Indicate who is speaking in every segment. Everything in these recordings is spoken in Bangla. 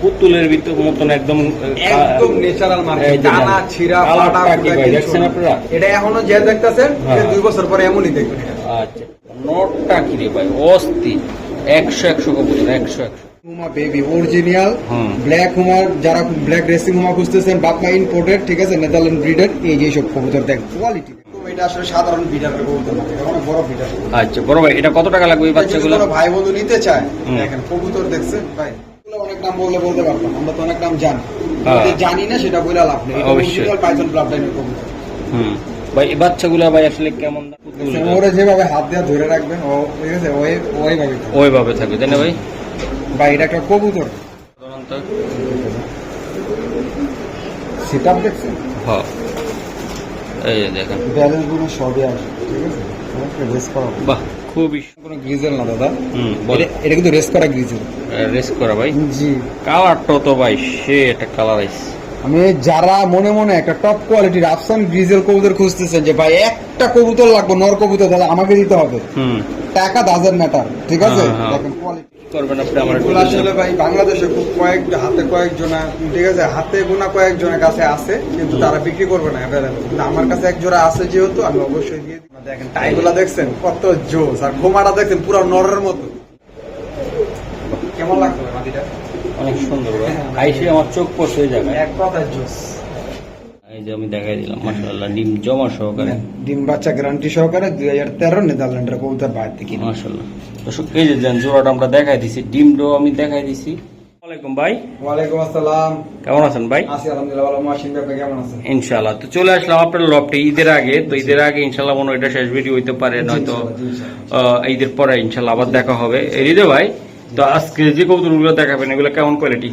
Speaker 1: পুতুলের ভিতর মতন একদম
Speaker 2: একদম ন্যাচারাল মার্কেট টানা। ছিড়া ফাটা
Speaker 1: দেখছেন আপনারা?
Speaker 2: এটা এখনও যে দেখতেছেন
Speaker 1: হ্যাঁ।
Speaker 2: দুই বছর পরে এমনই দেখবেন
Speaker 1: আচ্ছা নটটা কি রে ভাই? অস্থির একশো একশো কবুতর একশো একশো।
Speaker 2: হুমা বেবি অরিজিনাল ব্ল্যাক হুমার যারা ব্ল্যাক রেসিং হুমা খুঁজতেছেন বাপমা ইম্পোর্টেড ঠিক আছে? নেদারল্যান্ড ব্রিডের এই যে সব কবুতর দেখ কোয়ালিটি এটা আসলে সাধারণ ব্রিডারের কবুতর না এটা অনেক বড় ব্রিডার
Speaker 1: আচ্ছা বড় ভাই এটা কত টাকা লাগবে এই বাচ্চাগুলো
Speaker 2: ভাই বন্ধু নিতে চায়। দেখেন কবুতর দেখছেন ভাই। অনেক নাম বললে বলতে পারতাম আমরা তো অনেক নাম জানি।
Speaker 1: হ্যাঁ।
Speaker 2: জানি না সেটা বলে লাভ নেই।
Speaker 1: অবশ্যই।
Speaker 2: পাইথন ব্লাড লাইনের কবুতর
Speaker 1: হুম। ভাই এই বাচ্চাগুলো ভাই আসলে কেমন?
Speaker 2: ওরে যেভাবে হাত দিয়ে ধরে রাখবেন ও ঠিক আছে ওই ওইভাবে
Speaker 1: ওইভাবে থাকবে তাই না ভাই?
Speaker 2: ভাই এটা একটা কবুতর।
Speaker 1: সাধারণত।
Speaker 2: সেট আপ দেখছেন?
Speaker 1: হ্যাঁ। এই দেখেন।
Speaker 2: ব্যালেন্সগুলো সবই আসে ঠিক আছে?
Speaker 1: বাহ। খুবই।
Speaker 2: কোনো গ্রিজেল না দাদা।
Speaker 1: বল।
Speaker 2: এটা- এটা কিন্তু রেস করা গ্রিজেল
Speaker 1: রেস করা ভাই।
Speaker 2: জি।
Speaker 1: কালারটা তো ভাই সে একটা কালার আইস
Speaker 2: আমি যারা মনে মনে একটা টপ কোয়ালিটির আফসান গ্রিজেল কবুতর খুঁজতেছেন যে ভাই একটা কবুতর লাগবে নর কবুতর দাদা আমাকে দিতে হবে। টাকা ডাজেন্ট ম্যাটার ঠিক আছে?
Speaker 1: হ্যাঁ, হ্যাঁ।
Speaker 2: দেখেন কোয়ালিটি
Speaker 1: করবেন আপনি আমার
Speaker 2: আসলে ভাই বাংলাদেশে খুব কয়েক হাতে কয়েকজনা ঠিক আছে? হাতে গোনা কয়েকজনের কাছে আছে কিন্তু তারা বিক্রি করবে না অ্যাভেলেবল আমার কাছে এক জোড়া আছে যেহেতু আমি অবশ্যই দিয়ে দিই। দেখেন টাইগুলা দেখছেন? কত জোস আর খোমাটা দেখছেন পুরো নরের মতো। কেমন লাগতো মাটিটা?
Speaker 1: অনেক সুন্দর ভাই। আইসে আমার চোখ ওই জায়গায়।
Speaker 2: এক কথায় জোস।
Speaker 1: এই যে আমি দেখাই দিলাম মাশাআল্লাহ ডিম জমা সহকারে।
Speaker 2: ডিম বাচ্চা গ্যারান্টি সহকারে দুই হাজার তেরো নেদারল্যান্ডের কবুতর বাইরে থেকে।
Speaker 1: মাশাআল্লাহ। দর্শক এই যে দেন জোড়াটা আমরা দেখাই দিছি ডিমটাও আমি দেখাই দিছি। ভাই।
Speaker 2: ওয়ালাইকুম আসসালাম।
Speaker 1: কেমন আছেন ভাই?
Speaker 2: আছি আলহামদুলিল্লাহ ভালো। কেমন আছেন?
Speaker 1: ইনশাআল্লাহ। তো চলে আসলাম আপনার লপটে ঈদের আগে। তো ঈদের আগে ইনশাআল্লাহ মনে এটা শেষ ভিডিও হইতে পারে নয়তো ঈদের পরে ইনশাআল্লাহ আবার দেখা হবে। হৃদয় ভাই তো আজকে যে কবুতরগুলো দেখাবেন এগুলো কেমন কোয়ালিটি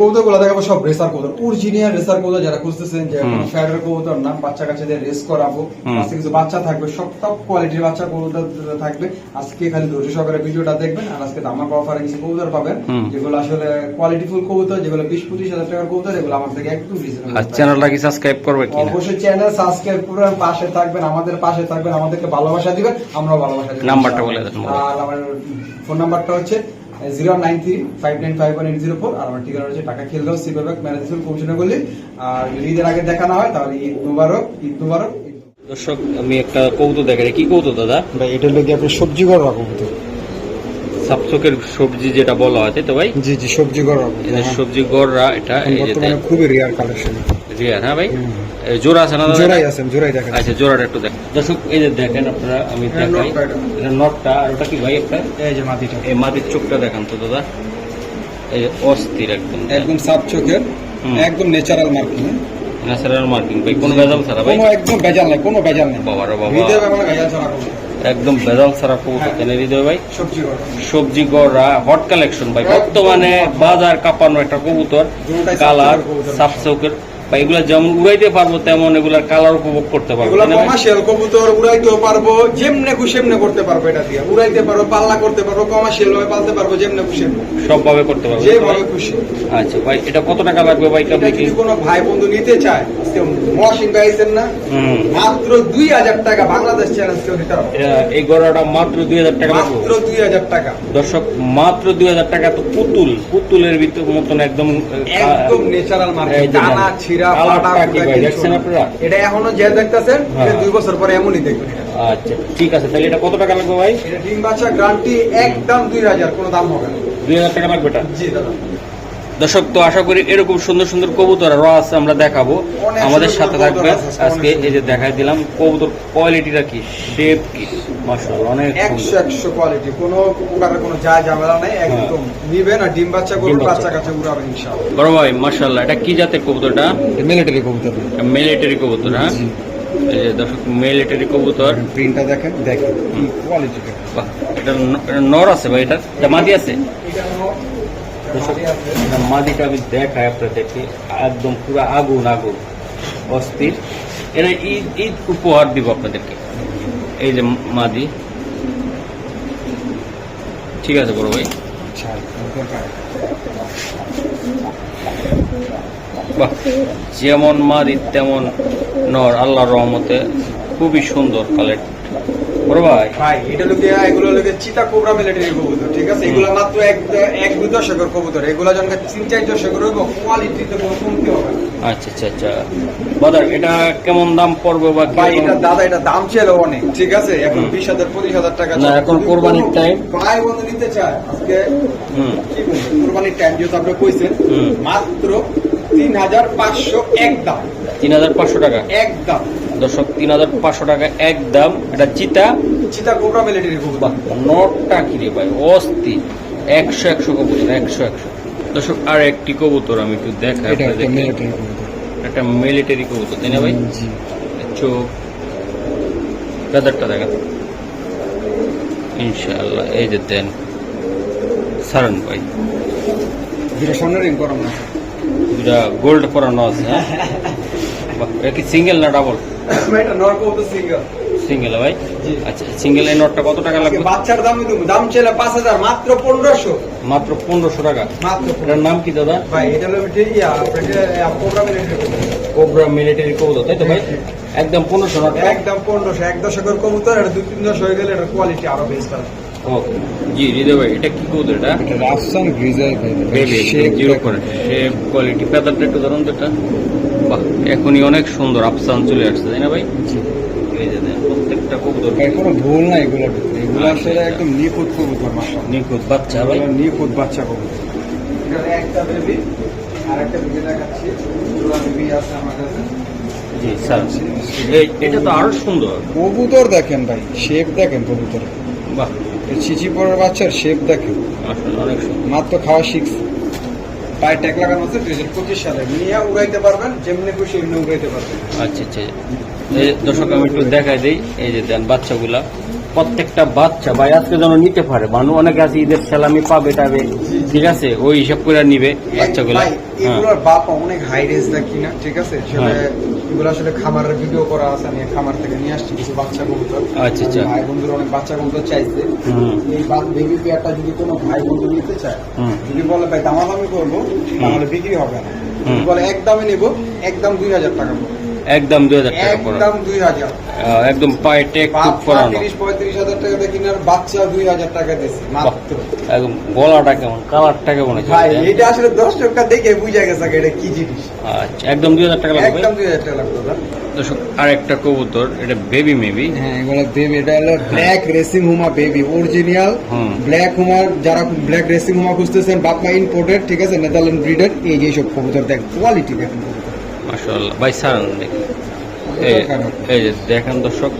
Speaker 2: কৌতুক দেখাবো সব রেসার অরিজিনাল রেসার যারা খুঁজতেছেন যে ফ্যাডের নাম বাচ্চা কাছে দিয়ে রেস করাবো আজকে কিছু বাচ্চা থাকবে সব টপ কোয়ালিটির বাচ্চা থাকবে। আজকে খালি ধৈর্য সহকারে ভিডিওটা দেখবেন আর আজকে অফারে কিছু পাবেন যেগুলো আসলে কোয়ালিটিফুল যেগুলো বিশ পঁচিশ হাজার টাকার কৌতুক এগুলো আমার থেকে reasonable
Speaker 1: আর চ্যানেলটা কি সাবস্ক্রাইব করবে কি
Speaker 2: অবশ্যই চ্যানেল সাবস্ক্রাইব করবেন পাশে থাকবেন আমাদের পাশে থাকবেন আমাদেরকে ভালোবাসা দিবেন আমরাও ভালোবাসা দিব।
Speaker 1: নাম্বারটা বলে দেন,
Speaker 2: আর আমার ফোন নাম্বারটা হচ্ছে zero nine three five nine five one eight zero four আর আমার ঠিকানা হচ্ছে টাকা খেলগাঁও সিপাবাগ ম্যানেজমেন্ট কমিশনে আর যদি ঈদের আগে দেখা না হয় তাহলে ঈদ মুবারক ঈদ মুবারক। ঈদ মুবারক।
Speaker 1: দর্শক আমি একটা কৌতুক দেখাই। কি কৌতুক দাদা?
Speaker 2: ভাই এটা লোক আপনার সবজি করা রাখব তো
Speaker 1: সাপচকের সবজি যেটা বলা হয় তাই তো ভাই?
Speaker 2: জি জি সবজি করা রাখব
Speaker 1: এই যে সবজি গড়রা এটা এই যে
Speaker 2: বর্তমানে খুবই রেয়ার কালেকশন
Speaker 1: রিয়ার হ্যাঁ ভাই? জোড়া আছে না
Speaker 2: জোড়াই আছেন জোড়াই দেখেন।
Speaker 1: আচ্ছা জোড়াটা একটু দেখ দর্শক এই যে দেখেন আপনারা আমি দেখাই।
Speaker 2: এটা।
Speaker 1: নটটা আর ওটা কি ভাই একটা?
Speaker 2: এই যে মাটিটা।
Speaker 1: এই মাটির চোখটা দেখান তো দাদা। এই যে অস্থির একদম।
Speaker 2: একদম সাপ চোখের একদম ন্যাচারাল মার্কিং
Speaker 1: ন্যাচারাল মার্কিং ভাই কোনো ভেজাল ছাড়া ভাই?
Speaker 2: কোনো একদম ভেজাল নাই কোনো ভেজাল নাই।
Speaker 1: বাবা। রে বাবা
Speaker 2: ব্যাপারে ভেজাল ছাড়া কোনো
Speaker 1: একদম ভেজাল ছাড়া কবুতর। কেন হৃদয় ভাই
Speaker 2: সবজি
Speaker 1: গড়া হট কালেকশন ভাই বর্তমানে বাজার কাঁপানো একটা কবুতর কালার সাফ। চৌকের বা এগুলা যেমন উড়াইতে পারব তেমন এগুলার কালার উপভোগ করতে পারব?
Speaker 2: কমার্শিয়াল কবুতর উড়াইতেও পারব যেমনে খুশি এমনে করতে পারব এটা দিয়ে। উড়াইতে পারব পাল্লা করতে পারব কমার্শিয়াল ভাবে পালতে পারব যেমনে।
Speaker 1: সবভাবে করতে পারব
Speaker 2: যেভাবে খুশি।
Speaker 1: আচ্ছা ভাই এটা কত টাকা লাগবে ভাই
Speaker 2: এটা যদি কোনো ভাই বন্ধু নিতে চায় মহাসিং গাইছেন না মাত্র দুই হাজার টাকা বাংলাদেশ চ্যালেঞ্জ কেউ দিতে হবে
Speaker 1: এই গড়াটা মাত্র দুই হাজার টাকা
Speaker 2: মাত্র দুই হাজার টাকা।
Speaker 1: দর্শক মাত্র দুই হাজার টাকা তো পুতুল পুতুলের ভিতর মতন একদম
Speaker 2: একদম ন্যাচারাল মার্কেট
Speaker 1: দেন।
Speaker 2: ছিড়া ফাটা
Speaker 1: দেখছেন আপনারা?
Speaker 2: এটা এখনও যে দেখতেছেন
Speaker 1: হ্যাঁ।
Speaker 2: দুই বছর পরে এমনই দেখবেন।
Speaker 1: আচ্ছা ঠিক আছে তাহলে এটা কত টাকা লাগবে ভাই?
Speaker 2: এটা ডিম বাচ্চা একদম দুই হাজার কোনো দাম হবে না।
Speaker 1: দুই হাজার টাকা লাগবে এটা?
Speaker 2: জি দাদা।
Speaker 1: দর্শক তো আশা করি এরকম সুন্দর সুন্দর কবুতর আরও আছে আমরা দেখাবো। আমাদের সাথে থাকবে আজকে এই যে দেখাই দিলাম কবুতর কোয়ালিটিটা কি? শেপ কি? মাশাআল্লাহ অনেক
Speaker 2: কোয়ালিটি কোনো প্রকারের কোনো যা ঝামেলা নেই একদম নিবেন আর ডিম বাচ্চা করুন
Speaker 1: হ্যাঁ। বাচ্চা।
Speaker 2: বাচ্চা কাছে উড়াবেন ইনশাআল্লাহ।
Speaker 1: বড় ভাই মাশাআল্লাহ এটা কি জাতের কবুতরটা?
Speaker 2: মিলিটারি কবুতর।
Speaker 1: মিলিটারি কবুতর হ্যাঁ? এই যে দর্শক মিলিটারি কবুতর।
Speaker 2: প্রিন্টটা দেখেন দেখেন। কোয়ালিটি
Speaker 1: এটা নর আছে ভাই এটা? এটা মাদি আছে? মাদিটা আমি দেখাই আপনাদেরকে একদম পুরো আগুন আগুন অস্থির। এটা ঈদ ঈদ উপহার দিব আপনাদেরকে। এই যে মাদি। ঠিক আছে বড় ভাই। বাহ যেমন মাদি তেমন নর আল্লাহর রহমতে খুবই সুন্দর কালেক্ট বড় ভাই।
Speaker 2: ভাই এটা লোকে এগুলো লোকে চিতা কোবরা মিলিটারি কবুতর ঠিক ঠিক আছে এগুলা মাত্র এক এক দুই দশকের কবুতর। এগুলা যখন তিন চার দশকের কোয়ালিটিতে কোনো কমতি হবে না।
Speaker 1: আচ্ছা আচ্ছা আচ্ছা। বাজার এটা কেমন দাম পড়বে বা
Speaker 2: ভাই এটা দাদা এটা দাম ছিল অনেক ঠিক আছে? এখন বিশ হাজার পঁচিশ হাজার টাকা
Speaker 1: না, এখন কোরবানির time।
Speaker 2: ভাই বন্ধু নিতে চায়। আজকে কোরবানির টাইম যেহেতু আপনি কইছেন মাত্র তিন হাজার পাঁচশো এক দাম।
Speaker 1: তিন হাজার পাঁচশো টাকা?
Speaker 2: এক দাম।
Speaker 1: দর্শক তিন হাজার পাঁচশো টাকা একদম এটা চিতা?
Speaker 2: চিতা কোবরা মিলিটারি কবুতর।
Speaker 1: নটটা কি রে ভাই অস্থি। একশো একশো কবুতর একশো একশো। দর্শক আর একটি কবুতর আমি একটু দেখাই
Speaker 3: একটা মিলিটারি কবুতর।
Speaker 1: একটা মিলিটারি কবুতর তাই না ভাই? চোখ। ফেদারটা দেখা ইনশাআল্লাহ এই যে দেন। সারন ভাই।
Speaker 2: রিং
Speaker 1: দুটা গোল্ড পরানো আছে। হ্যাঁ? বাহ, এটা কি সিঙ্গেল না ডাবল
Speaker 2: এটা নর কবুতর সিঙ্গেল
Speaker 1: সিঙ্গেল ভাই? আচ্ছা সিঙ্গেল এই নটটা কত টাকা লাগবে?
Speaker 2: বাচ্চার দাম দেবো। দাম ছিল পাঁচ হাজার মাত্র পনেরোশো।
Speaker 1: মাত্র পনেরোশো টাকা।
Speaker 2: মাত্র
Speaker 1: এটার নাম কি দাদা?
Speaker 2: ভাই এটা হলো কোবরা মিলিটারি কবুতর।
Speaker 1: কোবরা মিলিটারি কবুতর তাই তো ভাই? একদম পনেরোশো টাকা
Speaker 2: একদম পনেরোশো এক দশকের কবুতর এটা দুই তিন দশ হয়ে গেলে এটা কোয়ালিটি আরও বেস্ট হবে।
Speaker 1: ওকে জি হৃদয় ভাই এটা কি কবুতর এটা?
Speaker 3: রাফসান গ্রিজার
Speaker 1: বেবি জিরো করে। শেপ কোয়ালিটি পেদারটা একটু ধরুন তো এটা। বাহ এখনই অনেক সুন্দর আফসান চলে আসছে তাই না ভাই? এই যে
Speaker 3: ভাই কোনো ভুল নাই এগুলো। এগুলো আসলে। একদম নিখুঁত কবুতর মাসা
Speaker 1: নিখুঁত বাচ্চা ভাই?
Speaker 3: নিখুঁত বাচ্চা কবুতর।
Speaker 2: এখানে একটা বেবি আর একটা বেবি দেখাচ্ছি। দুটো বেবি আছে আমার কাছে।
Speaker 1: জি স্যার। এটা তো আরও সুন্দর।
Speaker 3: কবুতর দেখেন ভাই শেপ দেখেন কবুতর
Speaker 1: বাহ।
Speaker 3: চিচি পরের বাচ্চার শেপ দেখেন।
Speaker 1: আসলে অনেক সুন্দর।
Speaker 3: মাত্র খাওয়া শিখছে
Speaker 2: পায়ে ট্যাগ লাগানো আছে দুই হাজার পঁচিশ সালে। নিয়ে উড়াইতে পারবেন যেমনি খুশি এমনি উড়াইতে পারবেন।
Speaker 1: আচ্ছা আচ্ছা। দর্শক আমি একটু দেখাই দিই এই যে দেন বাচ্চাগুলা। প্রত্যেকটা বাচ্চা ভাই আজকে যেন নিতে পারে। মানুষ অনেকে আছে ঈদের সালামি পাবে টাবে ঠিক আছে? ওই হিসাব করে নিবে বাচ্চাগুলা। হ্যাঁ।
Speaker 2: এগুলোর বাপ অনেক হাই কিনা ঠিক আছে?
Speaker 1: হ্যাঁ।
Speaker 2: এগুলো আসলে খামারের ভিডিও করা আছে আমি খামার থেকে নিয়ে আসছি কিছু বাচ্চা কবুতর।
Speaker 1: আচ্ছা, আচ্ছা।
Speaker 2: ভাই বন্ধুর অনেক বাচ্চা কবুতর চাইছে। এই বেবি পেয়ারটা যদি কোনো ভাই বন্ধু নিতে চায় যদি বলে ভাই দামাদামি করব তাহলে বিক্রি হবে না। বলে এক দামে নেব একদম দুই হাজার টাকা পড়বে।
Speaker 1: একদম দুই হাজার টাকা
Speaker 2: একদম দুই হাজার।
Speaker 1: একদম পায়ে টেক টুক পরানো
Speaker 2: তিরিশ পঁয়ত্রিশ হাজার টাকা দিয়ে কিনার বাচ্চা দুই হাজার টাকা মাত্র।
Speaker 1: একদম গলাটা কেমন কালারটা কেমন
Speaker 2: ভাই এটা আসলে দর্শকটা দেখে বুঝা গেছে এটা কি জিনিস।
Speaker 1: আচ্ছা একদম দুই হাজার টাকা লাগবে?
Speaker 2: একদম দুই হাজার টাকা লাগবে
Speaker 1: দর্শক আর একটা কবুতর এটা বেবি মেবি
Speaker 3: হ্যাঁ এগুলো বেবি এটা হলো black racing homer baby original black homer যারা ব্ল্যাক রেসিং হুমা খুঁজতেছেন বাপমা ইম্পোর্টেড ঠিক আছে নেদারল্যান্ড ব্রিডের এই যে সব কবুতর দেখ কোয়ালিটি দেখেন।
Speaker 1: ভাই সারান এই যে দেখেন দর্শক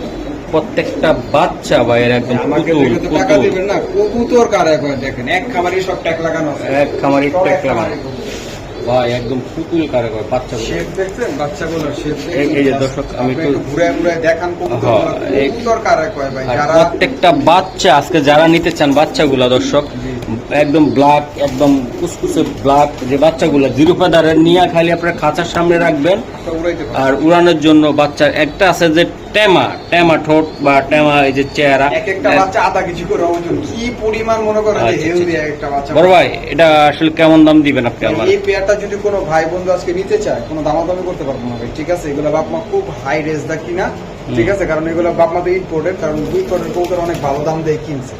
Speaker 1: প্রত্যেকটা বাচ্চা ভাইয়ের একদম পুতুল পুতুল।
Speaker 3: না কবুতর কার দেখেন?
Speaker 2: এক খামারি সব ট্যাগ লাগানো আছে।
Speaker 1: এক খামারি ট্যাগ লাগানো। ভাই একদম পুতুল কারে বাচ্চা
Speaker 2: শেপ দেখছেন? শেপ
Speaker 1: এই- যে দর্শক, আমি একটু-
Speaker 2: ঘুরে ঘুরে দেখান কবুতর
Speaker 1: হ্যাঁ,
Speaker 2: কবুতর কারে কয় ভাই? যারা
Speaker 1: প্রত্যেকটা বাচ্চা আজকে যারা নিতে চান বাচ্চাগুলা দর্শক একদম ব্ল্যাক একদম কুসকুসে ব্ল্যাক যে বাচ্চাগুলা জিরো ফেদারের নিয়ে খালি আপনার খাঁচার সামনে রাখবেন। আর উড়ানোর জন্য বাচ্চার একটা আছে যে টেমা টেমা ঠোঁট বা টেমা এই যে চেহারা। আচ্ছা, আচ্ছা।
Speaker 2: বাচ্চা
Speaker 1: বড় ভাই এটা আসলে কেমন দাম দিবেন আপনি আমার?
Speaker 2: এই পেয়ারটা যদি কোনো ভাই বন্ধু আজকে নিতে চায় কোনো দামাদামি করতে পারব না ভাই ঠিক আছে? এগুলো বাপ মা খুব হাই রেস দা কিনা ঠিক আছে? কারণ এগুলো বাপ মা তো ইম্পোর্টেড কারণ দুই কোটের কবুতর অনেক ভালো দাম দিয়ে কিনছে।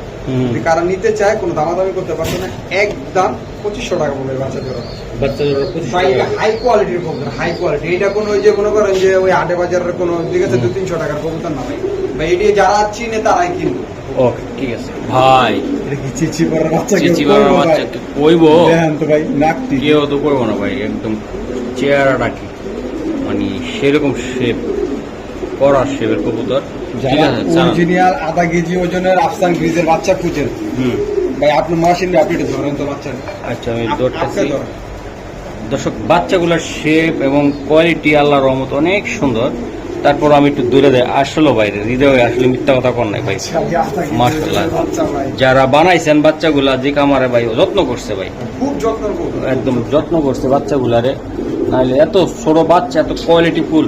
Speaker 2: কারণ নিতে চায় কোনো দামাদামি করতে পারবে না একদম পঁচিশশো টাকা বলে বাচ্চা জোড়া।
Speaker 1: বাচ্চা জোড়া 25
Speaker 2: ভাই এটা
Speaker 1: টাকা।
Speaker 2: হাই কোয়ালিটির কবুতর হাই কোয়ালিটি এটা কোনো ওই যে মনে করেন যে ওই আটে বাজারের কোনো ঠিক আছে দু তিনশো টাকার কবুতর না ভাই। এটি যারা চিনে তারাই কিনবে।
Speaker 1: ওকে ঠিক আছে। ভাই।
Speaker 3: চিচি বাচ্চা
Speaker 1: চিচি
Speaker 3: ভাই?
Speaker 1: বাচ্চা কি কইবো?
Speaker 3: তো ভাই নাকটি।
Speaker 1: কেউ তো করব না ভাই একদম চেহারাটা কি? মানে সেরকম শেপ করা শেপের কবুতর।
Speaker 3: যারা অরিজিনাল আধা কেজি ওজনের আফসান গ্রিজের বাচ্চা খুঁজেন। ভাই আপনি মাসিন আপনি এটা ধরেন তো বাচ্চা।
Speaker 1: আচ্ছা আমি ধরতেছি। দর্শক বাচ্চাগুলোর শেপ এবং কোয়ালিটি আল্লাহর রহমত অনেক সুন্দর। তারপর আমি একটু দূরে দেয় আসলো বাইরে হৃদয় আসলে মিথ্যা কথা কর নাই ভাই।
Speaker 2: বাচ্চা ভাই।
Speaker 1: যারা বানাইছেন বাচ্চাগুলা যে কামারে ভাই যত্ন করছে ভাই।
Speaker 2: খুব যত্ন
Speaker 1: একদম যত্ন করছে বাচ্চাগুলারে। নাহলে এত ছোট বাচ্চা এত কোয়ালিটি ফুল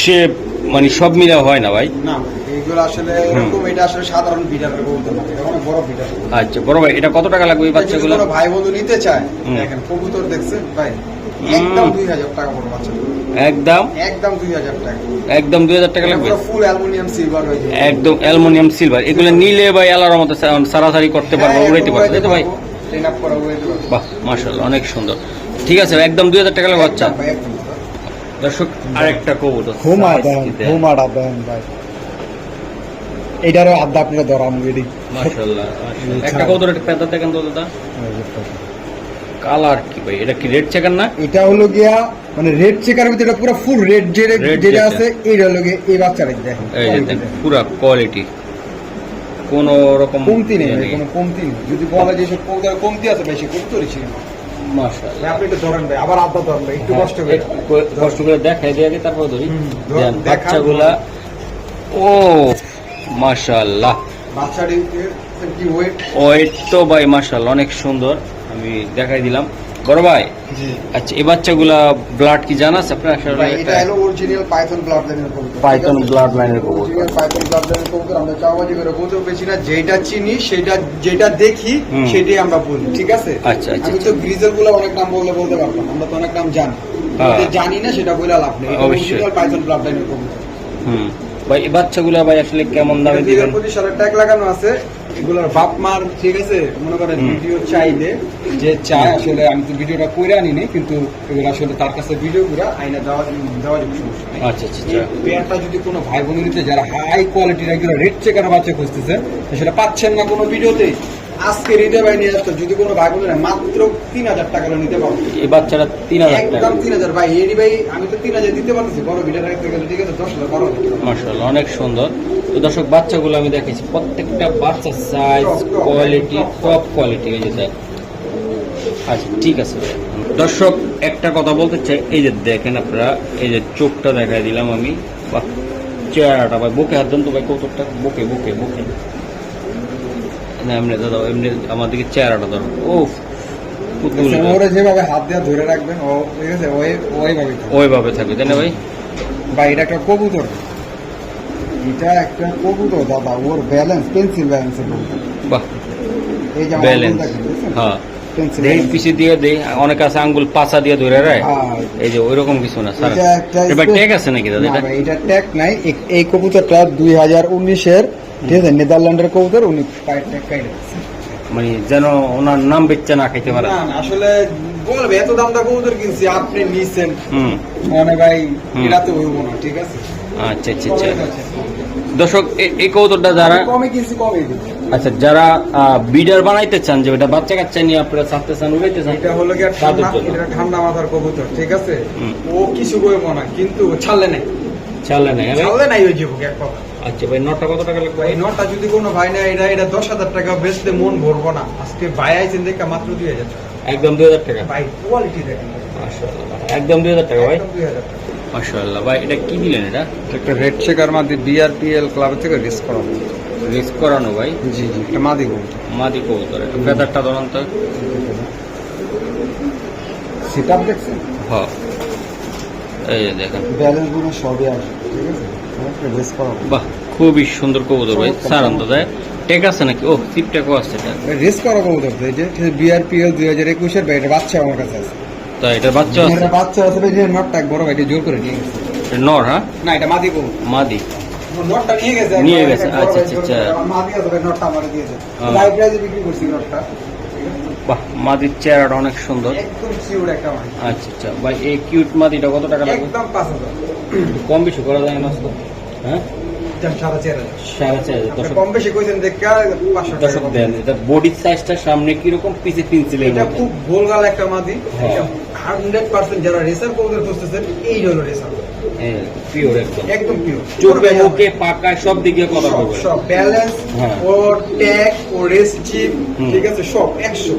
Speaker 1: শেপ মানে সব মিলে হয় না ভাই?
Speaker 2: না এইগুলো আসলে এরকম এটা আসলে সাধারণ বিডারের কবুতর না এটা অনেক বড় বিডার
Speaker 1: আচ্ছা বড় ভাই এটা কত টাকা লাগবে এই বাচ্চাগুলো?
Speaker 2: ভাই বন্ধু নিতে চায় দেখেন কবুতর দেখছেন ভাই একদম দুই হাজার টাকা পড়বে বাচ্চাগুলো।
Speaker 1: একদম?
Speaker 2: একদম টাকা।
Speaker 1: একদম দুই হাজার টাকা লাগবে?
Speaker 2: ফুল অ্যালুমিনিয়াম সিলভার
Speaker 1: একদম অ্যালুমিনিয়াম সিলভার এগুলো নিলে ভাই আলার মতো সারাসারি করতে পারব
Speaker 2: হ্যাঁ,
Speaker 1: উড়াইতে পারব। তো ভাই। বাহ অনেক সুন্দর। ঠিক আছে একদম দুই হাজার টাকা লাগবে
Speaker 2: একদম।
Speaker 1: দর্শক আরেকটা কবুতর size
Speaker 3: দেন
Speaker 1: দেন?
Speaker 3: ভাই। এইটারও আড্ডা আপনারা ধরাম।
Speaker 1: একটা কবুতর একটা পেঁদা দেখেন তো দাদা। কালার কি ভাই? এটা কি রেড চেকার না?
Speaker 3: এটা হলো গিয়া মানে রেড চেকার ভিতরে এটা পুরো ফুল রেড যে যেটা আছে এইটা হলো গিয়ে এই বাচ্চাটা দেখেন।
Speaker 1: এই দেখেন,
Speaker 3: দেখেন।
Speaker 1: পুরা কোয়ালিটি কোন রকম
Speaker 3: কমতি নেই
Speaker 1: ইয়ে
Speaker 3: কোনো কমতি নেই। যদি বলা যায় সব কমতি আছে বেশি কবুতরই ছিল। না। আপনি একটু ধরেন ভাই আবার আড্ডা ধরেন ভাই একটু কষ্ট করে।
Speaker 1: কষ্ট করে দেখাই দিয়ে আগে তারপর ধরি।
Speaker 3: হুম, ধর,
Speaker 1: দেন, বাচ্চাগুলা ও মাশাল্লাহ
Speaker 2: বাচ্চাটি কি ওয়েট
Speaker 1: ওয়েট তো ভাই অনেক সুন্দর। আমি দেখাই দিলাম। বড় ভাই আচ্ছা এই বাচ্চাগুলা ব্লাড কি জানা আছে আপনার?
Speaker 2: এটা হলো অরিজিনাল পাইথন ব্লাড লাইনের কবুতর
Speaker 1: পাইথন ব্লাড লাইনের কবুতর।
Speaker 2: অরিজিনাল পাইথন ব্লাড লাইনের কবুতর আমরা চাওয়াজি করে কবুতর বেশি না যেটা চিনি সেটা যেটা দেখি সেটাই আমরা বলি ঠিক আছে?
Speaker 1: আচ্ছা, আচ্ছা,
Speaker 2: আমি তো গ্রিজেলগুলো অনেক নাম বললে বলতে পারতাম আমরা তো অনেক নাম জানি।
Speaker 1: হ্যাঁ।
Speaker 2: জানি না সেটা বলে লাভ নেই।
Speaker 1: অবশ্যই।
Speaker 2: অরিজিনাল পাইথন ব্লাড লাইনের কবুতর।
Speaker 1: হুম। ভাই এই বাচ্চাগুলা ভাই আসলে কেমন দামে দিবেন?
Speaker 2: হাজার পঁচিশ সালের ট্যাগ লাগানো আছে। এগুলোর বাপ মার ঠিক আছে? মনে করেন ভিডিও চাইলে যে চায় আসলে আমি তো ভিডিওটা করে আনি কিন্তু এগুলো আসলে তার কাছে ভিডিও করে আইনা দেওয়া দেওয়া যাবে সমস্যা নেই।
Speaker 1: আচ্ছা আচ্ছা আচ্ছা।
Speaker 2: পেয়ারটা যদি কোনো ভাই বোন নিতে যারা হাই কোয়ালিটির একজন রেড চেকার বাচ্চা খুঁজতেছে সেটা পাচ্ছেন না কোনো ভিডিওতে আজকে রিদে ভাই নিয়ে আসতো যদি কোনো ভাই বোনের মাত্র তিন হাজার টাকা নিতে পারব
Speaker 1: এই বাচ্চাটা তিন হাজার
Speaker 2: একদম তিন হাজার। ভাই এডি ভাই আমি তো তিন হাজার দিতে পারতেছি বড় ভিডিও রাখতে গেলে ঠিক আছে দশ হাজার টাকা।
Speaker 1: মার্শাল্লাহ অনেক সুন্দর। তো দর্শক বাচ্চাগুলো আমি দেখেছি প্রত্যেকটা বাচ্চার সাইজ কোয়ালিটি টপ কোয়ালিটি এই যে আচ্ছা ঠিক আছে। দর্শক একটা কথা বলতে চাই এই যে দেখেন আপনারা এই যে চোখটা দেখাই দিলাম আমি। চেহারাটা ভাই বুকে হাত দেন তো ভাই কৌতুকটা বুকে বুকে বুকে। না এমনি দাদা এমনি আমার দিকে চেহারাটা ধরো। ও পুতুল
Speaker 2: ওরা যেভাবে হাত দিয়ে ধরে রাখবেন ও ঠিক আছে ওই ওইভাবে
Speaker 1: ওইভাবে থাকবে তাই না ভাই?
Speaker 2: ভাই এটা একটা কবুতর। এটা একটা কবুতর দাদা ওর ব্যালেন্স পেন্সিল
Speaker 1: বাহ।
Speaker 2: এই যে
Speaker 1: ব্যালেন্স? হ্যাঁ।
Speaker 2: পেন্সিল
Speaker 1: দেই পিছে দিয়ে দেই অনেক আছে আঙ্গুল পাছা দিয়ে ধরে রায়
Speaker 2: হ্যাঁ।
Speaker 1: এই যে ওইরকম কিছু না স্যার এবার ট্যাগ আছে নাকি দাদা এটা?
Speaker 2: এটা ট্যাগ নাই। এই কবুতরটা দুই হাজার উনিশের ঠিক আছে নেদারল্যান্ডের কবুতর উনি।
Speaker 1: মানে যেন ওনার নাম বেচা না খাইতে পারে।
Speaker 2: আসলে বলবে এত দাম দা কবুতর কিনছি আপনি নিছেন। মানে ভাই এটা তো হইব না ঠিক আছে?
Speaker 1: আচ্ছা আচ্ছা আচ্ছা। দর্শক এই কৌতুকটা যারা
Speaker 2: কমে কিনছি কমে
Speaker 1: আচ্ছা যারা বিডার বানাইতে চান যে এটা বাচ্চা কাচ্চা নিয়ে আপনারা ছাড়তে চান উড়াইতে চান
Speaker 2: এটা হলো কি ঠান্ডা এটা ঠান্ডা মাথার কবুতর ঠিক আছে? ও কিছু করব না কিন্তু ছাড়লে নাই।
Speaker 1: চালে না হ্যাঁ ভাই?
Speaker 2: ছাড়লে নাই ওই যাব এক কথা।
Speaker 1: আচ্ছা ভাই নটা কত টাকা লাগবে?
Speaker 2: এই নটা যদি কোনো ভাই না এটা এটা দশ হাজার টাকা বেচতে মন ভরবো না। আজকে ভাই আইছেন দেখে মাত্র দুই হাজার টাকা।
Speaker 1: একদম দুই হাজার টাকা?
Speaker 2: ভাই কোয়ালিটি দেখেন।
Speaker 1: মাশাআল্লাহ একদম দুই হাজার টাকা ভাই?
Speaker 2: দুই হাজার টাকা।
Speaker 1: মাশাআল্লাহ ভাই এটা কি দিলেন এটা?
Speaker 2: একটা রেড শেকার মাদি বিআরপিএল ক্লাব থেকে রিস্ক করাবো
Speaker 1: রিস্ক করানো ভাই?
Speaker 2: জি জি একটা মাদি গো
Speaker 1: মাদি কবুতরে ফেদারটা ধরুন তো।
Speaker 2: সেট আপ দেখছেন?
Speaker 1: হ্যাঁ। এই দেখেন।
Speaker 2: ব্যালেন্স সবই আসে ঠিক আছে? একটা রিস্ক করাবো
Speaker 1: বাহ খুবই সুন্দর কবুতর ভাই স্যার অন্তদায় টেক আছে নাকি? ও সিপ টেকও আছে এটা।
Speaker 2: করা কবুতর এই যে বিআরপিএল দুই হাজার একুশের ভাই এটা বাচ্চা আমার কাছে আছে।
Speaker 1: তো এটা বাচ্চা আছে?
Speaker 2: এটা বাচ্চা আছে ভাই যে নটটা বড় ভাই জোর করে নিয়ে গেছে।
Speaker 1: নর হ্যাঁ?
Speaker 2: না এটা মাদি গো
Speaker 1: মাদি।
Speaker 2: নটটা নিয়ে গেছে
Speaker 1: নিয়ে গেছে, আচ্ছা, আচ্ছা, আচ্ছা।
Speaker 2: মাদি আছে ভাই নটটা আমার দিয়েছে।
Speaker 1: হ্যাঁ।
Speaker 2: প্রাইজে বিক্রি করছি নটটা।
Speaker 1: বাহ মাদির চেহারাটা অনেক সুন্দর।
Speaker 2: একদম সিউর একটা মাদি।
Speaker 1: আচ্ছা আচ্ছা। ভাই এই কিউট মাদিটা কত টাকা লাগবে?
Speaker 2: একদম
Speaker 1: কম বেশি করা যায় না আজকে? হ্যাঁ? বডির সাইজটা সামনে কীরকম পিছে
Speaker 2: এটা খুব গোলগাল একটা মাদি।
Speaker 1: হ্যাঁ।
Speaker 2: হান্ড্রেড পার্সেন্ট যারা রেসার কবুতর খুঁজতেছেন এই হলো রেসার
Speaker 1: পিওর একদম।
Speaker 2: একদম পিওর
Speaker 1: চোখে মুখে পাকায় সব দিকে কথা বলবে
Speaker 2: সব। ব্যালেন্স। ট্যাগ ও রেস চিপ ঠিক আছে সব একশো।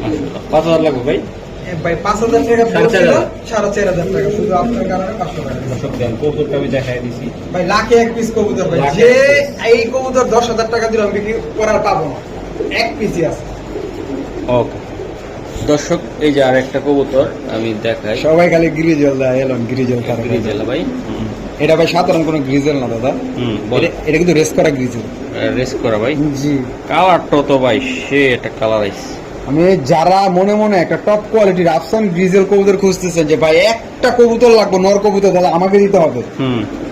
Speaker 1: মাশাআল্লাহ। পাঁচ হাজার লাগবে ভাই?
Speaker 2: ভাই পাঁচ হাজার টাকা
Speaker 1: সাড়ে চার হাজার।
Speaker 2: সাড়ে চার হাজার টাকা। শুধু আপনার কারণে পাঁচশো টাকা।
Speaker 1: দর্শক আমি দেখাই দিছি।
Speaker 2: ভাই লাখে এক পিস কবুতর ভাই।
Speaker 1: লাখে
Speaker 2: যে এই কবুতর দশ হাজার টাকা দিলে আমি বিক্রি করার পাবো না। এক পিসই আছে।
Speaker 1: ওকে দর্শক এই যে আরেকটা কবুতর আমি দেখাই।
Speaker 2: সবাই খালি গ্রিজেল দেয় এলন গ্রিজেল
Speaker 1: গ্রিজেলা ভাই।
Speaker 2: এটা ভাই সাধারণ কোনো গ্রিজেল না দাদা। এটা- কিন্তু রেস করা গ্রিজেল।
Speaker 1: রেস করা ভাই।
Speaker 2: জি।
Speaker 1: কালারটা তো ভাই সে একটা কালার আইস
Speaker 3: আমি যারা মনে মনে একটা টপ কোয়ালিটির আফসান গ্রিজেল কবুতর খুঁজতেছেন যে ভাই একটা কবুতর লাগবে নর কবুতর তাহলে আমাকে দিতে হবে।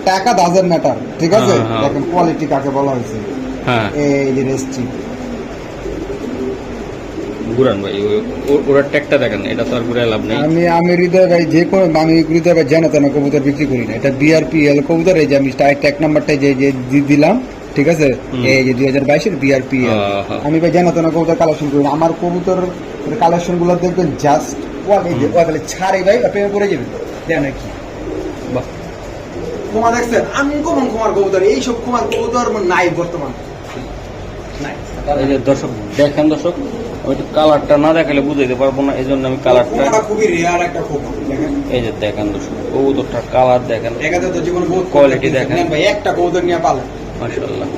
Speaker 3: টাকা ডাজেন্ট ম্যাটার ঠিক আছে?
Speaker 1: হ্যাঁ, হ্যাঁ।
Speaker 3: দেখেন কোয়ালিটি কাকে বলা হয়েছে।
Speaker 1: হ্যাঁ।
Speaker 3: এই যে রেস্টি।
Speaker 1: ঘুরান ভাই ওরা ট্যাগটা দেখেন এটা তো আর ঘুরে লাভ নেই।
Speaker 3: আমি আমি হৃদয় ভাই যে কোনো আমি হৃদয় ভাই জানো তেন কবুতর বিক্রি করি না। এটা বিআরপিএল কবুতর এই যে আমি ট্যাগ নাম্বারটা যে যে দিলাম ঠিক আছে? এই যে দুই হাজার বাইশের বিআরপিএল। আমি ভাই জানো তেন কবুতর কালেকশন করি আমার কবুতর কালেকশনগুলো দেখবেন জাস্ট ওয়ালে ছাড়ে ভাই প্রেমে পড়ে যাবে দেন কি?
Speaker 1: বাহ।
Speaker 2: কুমার দেখছেন? আনকমন কুমার কবুতর এইসব কুমার কবুতর নাই বর্তমান। নাই
Speaker 1: দর্শক দেখেন দর্শক। আমি একটু কালারটা না দেখালে বুঝাইতে পারব না এই জন্য আমি কালারটা
Speaker 2: খুবই রেয়ার একটা দেখেন।
Speaker 1: এই যে দেখেন দর্শক কবুতরটার কালার দেখেন।
Speaker 2: একাতে তো জীবনে বহুত
Speaker 1: Quality দেখেন।
Speaker 2: ভাই একটা কবুতর নিয়ে পালে।
Speaker 1: মাশাআল্লাহ।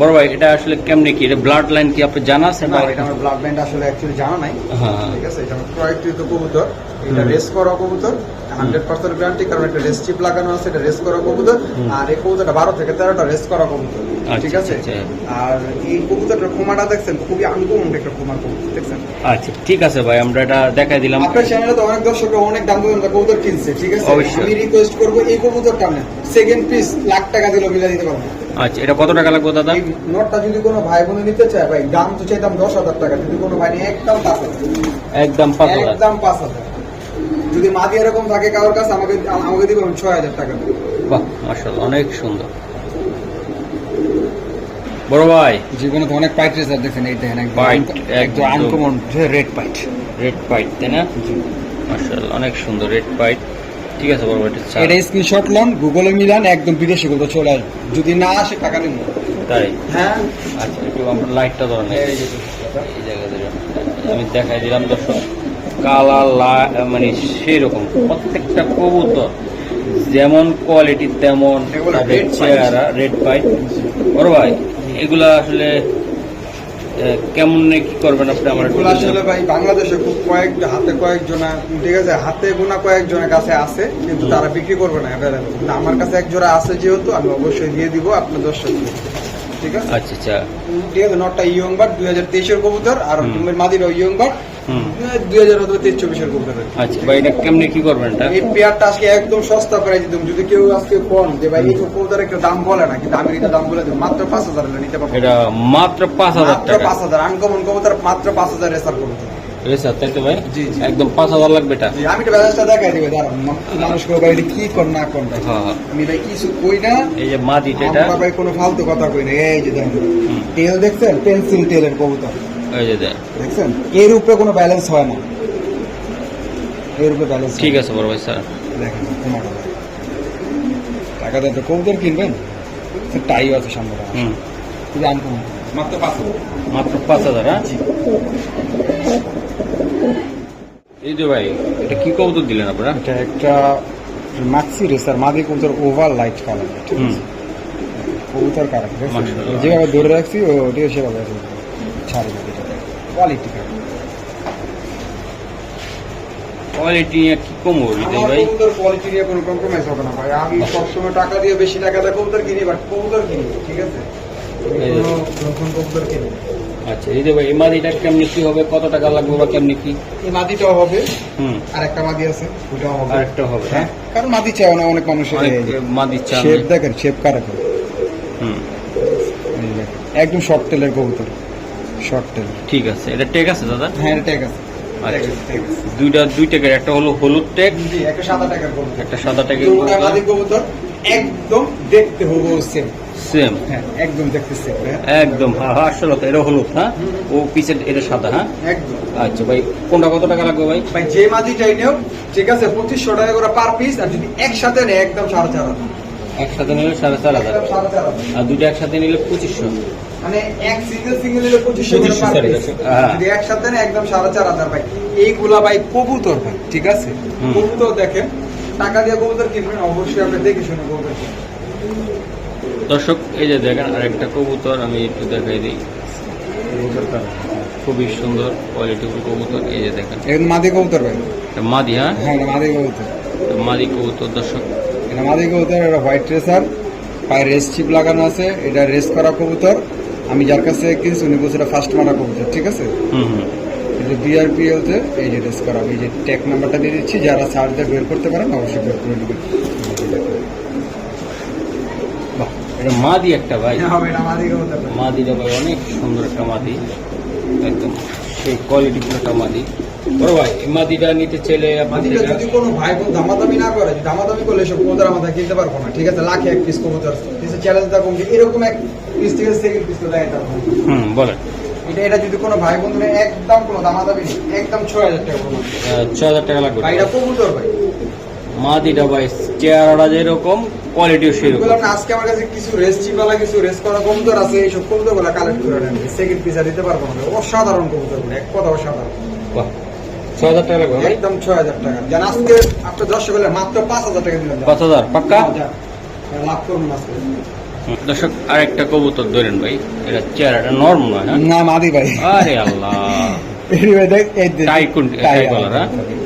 Speaker 1: বড় ভাই এটা আসলে কেমনে কি? এটা ব্লাড লাইন কি আপনি জানা আছে
Speaker 2: না, এটা আমার ব্লাড ব্যান্ড আসলে অ্যাকচুয়ালি জানা নাই।
Speaker 1: হ্যাঁ।
Speaker 2: ঠিক আছে এটা আমার ক্রয়কৃত কবুতর। এটা। রেস করা কবুতর হান্ড্রেড পার্সেন্ট গ্যারান্টি কারণ একটা রেস চিপ লাগানো আছে এটা রেস করা কবুতর আর এই কবুতরটা বারো থেকে তেরোটা রেস করা কবুতর
Speaker 1: আচ্ছা,
Speaker 2: ঠিক আছে?
Speaker 1: আচ্ছা,
Speaker 2: আর এই কবুতরটার খোমাটা দেখছেন খুবই আনকমন একটা খোমার কবুতর দেখছেন?
Speaker 1: আচ্ছা ঠিক আছে ভাই আমরা এটা দেখাই দিলাম।
Speaker 2: আপনার চ্যানেলে তো অনেক দর্শক অনেক দাম দাম কবুতর কিনছে ঠিক আছে? আমি রিকোয়েস্ট করব এই কবুতরটা নেন সেকেন্ড পিস লাখ টাকা দিলেও মিলে দিতে পারব।
Speaker 1: আচ্ছা এটা কত টাকা লাগবে দাদা?
Speaker 2: নোটটা যদি কোনো ভাই বোনে নিতে চায় ভাই দাম তো চাইতাম দশ হাজার টাকা যদি কোনো ভাই একদম পাঁচ হাজার।
Speaker 1: একদম পাঁচ হাজার।
Speaker 2: একদম পাঁচ হাজার। যদি মাদি এরকম থাকে কারোর কাছে আমাকে আমাকে দিবেন ছয় হাজার টাকা।
Speaker 1: বাহ মাশাআল্লাহ অনেক সুন্দর। বড় ভাই।
Speaker 3: জীবনে তো অনেক পাইট রেসার দেখছেন এই দেখেন একদম। Uncommon red pied.
Speaker 1: Red pied তাই না? মাশাআল্লাহ অনেক সুন্দর রেড পাইট। ঠিক আছে বড় ভাই এটা
Speaker 3: স্ক্রিনশট লন গুগলে মিলান একদম বিদেশি গুলো চলে আসবে। যদি না আসে টাকা নিন।
Speaker 1: তাই?
Speaker 2: হ্যাঁ।
Speaker 1: আচ্ছা একটু আমরা লাইটটা ধরেন। এই জায়গা আমি দেখাই দিলাম দর্শক। কালা লা মানে সেরকম প্রত্যেকটা কবুতর যেমন কোয়ালিটি তেমন তাদের চেহারা রেড পাইট বড় ভাই এগুলা আসলে কেমন নে কি করবেন আপনি আমার
Speaker 2: এগুলো আসলে ভাই বাংলাদেশে খুব কয়েক হাতে কয়েকজনা ঠিক আছে হাতে গোনা কয়েকজনের কাছে আছে কিন্তু তারা বিক্রি করবে না অ্যাভেলেবল আমার কাছে এক জোড়া আছে যেহেতু আমি অবশ্যই দিয়ে দিব আপনার দর্শক ঠিক আছে?
Speaker 1: আচ্ছা আচ্ছা।
Speaker 2: ঠিক আছে নটটা ইয়ং বাট দুই হাজার তেইশের কবুতর আর
Speaker 1: হুম।
Speaker 2: ইয়ং বাট দুই হাজার অথবা তেইশ চব্বিশের কবুতর
Speaker 1: আচ্ছা ভাই এটা কেমনে কি করবেন
Speaker 2: এই পেয়ারটা আজকে একদম সস্তা প্রাইস দিতাম যদি কেউ আজকে কম যে ভাই এই কবুতর একটা দাম বলে না কিন্তু আমি এটা দাম বলে দেবো। মাত্র পাঁচ হাজার নিতে পারব।
Speaker 1: এটা মাত্র পাঁচ হাজার
Speaker 2: পাঁচ হাজার আনকমন কবুতর মাত্র পাঁচ হাজার রেসার কবুতর।
Speaker 1: রেসার তাই তো ভাই। একদম পাঁচ হাজার লাগবে এটা।
Speaker 2: আমি তো ব্যালেন্সটা দেখাই দিবে দাঁড়ান মানুষ ভাই কি কর না কর ভাই?
Speaker 1: হ্যাঁ হ্যাঁ।
Speaker 2: আমি ভাই কিছু কই না।
Speaker 1: এই যে মাদিটা এটা।
Speaker 2: আমরা ভাই কোনো ফালতু কথা কই না। এই যে দেখেন তেল দেখছেন? পেন্সিল তেলের কবুতর।
Speaker 1: এই যে
Speaker 2: দেখছেন? এর উপরে কোনো ব্যালেন্স হয় না। এর উপরে ব্যালেন্স
Speaker 1: ঠিক আছে বড় ভাই স্যার।
Speaker 2: দেখেন
Speaker 3: টাকা দেন তো কবুতর কিনবেন? টাইও আছে সামনে
Speaker 1: হুম।
Speaker 3: কিন্তু আনকমন।
Speaker 2: মাত্র পাঁচ হাজার।
Speaker 1: মাত্র পাঁচ হাজার হ্যাঁ? এই যে ভাই এটা কি কবুতর দিলেন আপনারা?
Speaker 3: এটা একটা মাক্সি রেসার মাদি কবুতর ওভার লাইট কালার ঠিক আছে? কবুতর কালার। যেভাবে ধরে রাখছি ওটিও সেভাবে ছাড়ি না কোয়ালিটি
Speaker 1: কোয়ালিটি কি কম হইল ভাই?
Speaker 2: কবুতর কোয়ালিটি নিয়ে কোনো কম্প্রোমাইজ হবে না ভাই। আমি সবসময় টাকা দিয়ে বেশি টাকা দিয়ে কবুতর কিনি বাট কবুতর কিনি ঠিক আছে? কবুতর কিনি
Speaker 1: আচ্ছা এই যে ভাই এই মাদিটা কেমনি কি হবে? কত টাকা লাগবে বা কেমনি কি?
Speaker 2: এই মাদিটাও হবে।
Speaker 1: হুম।
Speaker 2: আর একটা মাদি আছে ওটাও হবে।
Speaker 1: আরেকটা হবে হ্যাঁ?
Speaker 3: কারণ মাদি চায় না অনেক মানুষের।
Speaker 1: মাদি চান
Speaker 3: শেপ দেখেন শেপ কারা
Speaker 1: হুম।
Speaker 3: একদম শর্ট টেলের কবুতর। শর্ট টেল
Speaker 1: ঠিক আছে এটা টেক আছে দাদা?
Speaker 3: হ্যাঁ এটা আছে।
Speaker 1: আচ্ছা। দুইটা দুই টাকার একটা হলো হলুদ টেক
Speaker 2: একটা সাদা টাকার
Speaker 1: একটা সাদা টেকের
Speaker 2: দুটা কবুতর। একদম দেখতে হব সেম
Speaker 1: সেম
Speaker 3: হ্যাঁ একদম দেখতে সেম
Speaker 1: একদম হ্যাঁ হ্যাঁ আসলে এটা হলুদ হ্যাঁ? ও পিছের এটা সাদা হ্যাঁ?
Speaker 2: একদম।
Speaker 1: আচ্ছা ভাই কোনটা কত টাকা লাগবে ভাই?
Speaker 2: ভাই যে মাদিটাই নেও ঠিক আছে পঁচিশশো টাকা করে পার পিস আর যদি একসাথে নেয় একদম সাড়ে চার হাজার।
Speaker 1: একসাথে নিলে সাড়ে চার হাজার।
Speaker 2: একদম সাড়ে চার হাজার।
Speaker 1: আর দুটো একসাথে নিলে পঁচিশশো।
Speaker 2: মানে এক সিঙ্গেল সিঙ্গেল নিলে পঁচিশশো করে
Speaker 1: 2500
Speaker 2: per
Speaker 1: sorry,
Speaker 2: piece। যদি একসাথে নেয় একদম সাড়ে চার হাজার ভাই। এইগুলা ভাই কবুতর ভাই ঠিক আছে। কবুতর দেখেন টাকা দিয়ে কবুতর কিনবেন অবশ্যই আপনি দেখে শুনে কবুতর
Speaker 1: দর্শক এই যে দেখেন আরেকটা কবুতর আমি একটু দেখাই দিই। কবুতরটা খুবই সুন্দর কোয়ালিটিফুল কবুতর। এই যে দেখেন।
Speaker 3: এখন মাদি কবুতর ভাই।
Speaker 1: এটা মাদি হ্যাঁ?
Speaker 3: হ্যাঁ মাদি কবুতর।
Speaker 1: মাদি কবুতর দর্শক।
Speaker 3: এটা মাদি কবুতর এটা হোয়াইট রেসার পায়ে রেস চিপ লাগানো আছে। এটা রেস করা কবুতর। আমি যার কাছে কিনছি উনি বলছে এটা ফার্স্ট মারা কবুতর ঠিক আছে?
Speaker 1: হুম হুম।
Speaker 3: যে বিআরপিএল তে এই যে রেস করাবো এই যে ট্যাগ নাম্বারটা দিয়ে দিচ্ছি যারা সার্চ দিয়ে বের করতে পারেন অবশ্যই বের করে নেবেন।
Speaker 1: বাহ এটা মাদি একটা ভাই।
Speaker 2: ভাই।
Speaker 1: মাদিটা ভাই অনেক সুন্দর একটা মাদি। একদম সেই কোয়ালিটি একটা মাদি। বড় ভাই এই মাদিটা নিতে চাইলে
Speaker 2: মাদিটা যদি কোনো ভাই বোন দামাদামি না করে দামাদামি করলে সব কবুতর আমাদের কিনতে পারব না। ঠিক আছে লাখে এক পিস কিছু চ্যালেঞ্জ থাকুন এরকম এক পিস থেকে সেকেন্ড পিস তো দেয়
Speaker 1: হুম বলেন।
Speaker 2: এটা এটা যদি কোনো ভাই বন্ধু একদম কোনো দামাদামি নেই একদম ছয় হাজার টাকা কোনো
Speaker 1: ছ হাজার টাকা লাগবে।
Speaker 2: এটা কবুতর ভাই।
Speaker 1: মাদিটা ভাই চেহারাটা যেরকম কোয়ালিটিও সেরকম।
Speaker 2: আজকে আমার কাছে কিছু রেস্ট চিপালা কিছু রেস্ট করা কবুতর আছে এইসব কবুতরগুলা কালেক্ট করে নেন। সেকেন্ড পিস দিতে পারব না। অসাধারণ কবুতর এক কথা অসাধারণ।
Speaker 1: বাহ ছ হাজার টাকা লাগবে
Speaker 2: একদম ছয় হাজার টাকা। যেন আজকে আপনার দর্শক মাত্র পাঁচ হাজার টাকা দিলেন।
Speaker 1: পাঁচ হাজার পাক্কা?
Speaker 2: লাভ করুন আজকে।
Speaker 1: দর্শক আরেকটা কবুতর ধরেন ভাই এটা চেহারাটা নর্ম নয় হ্যাঁ?
Speaker 3: না মাদি ভাই।
Speaker 1: আরে আল্লাহ?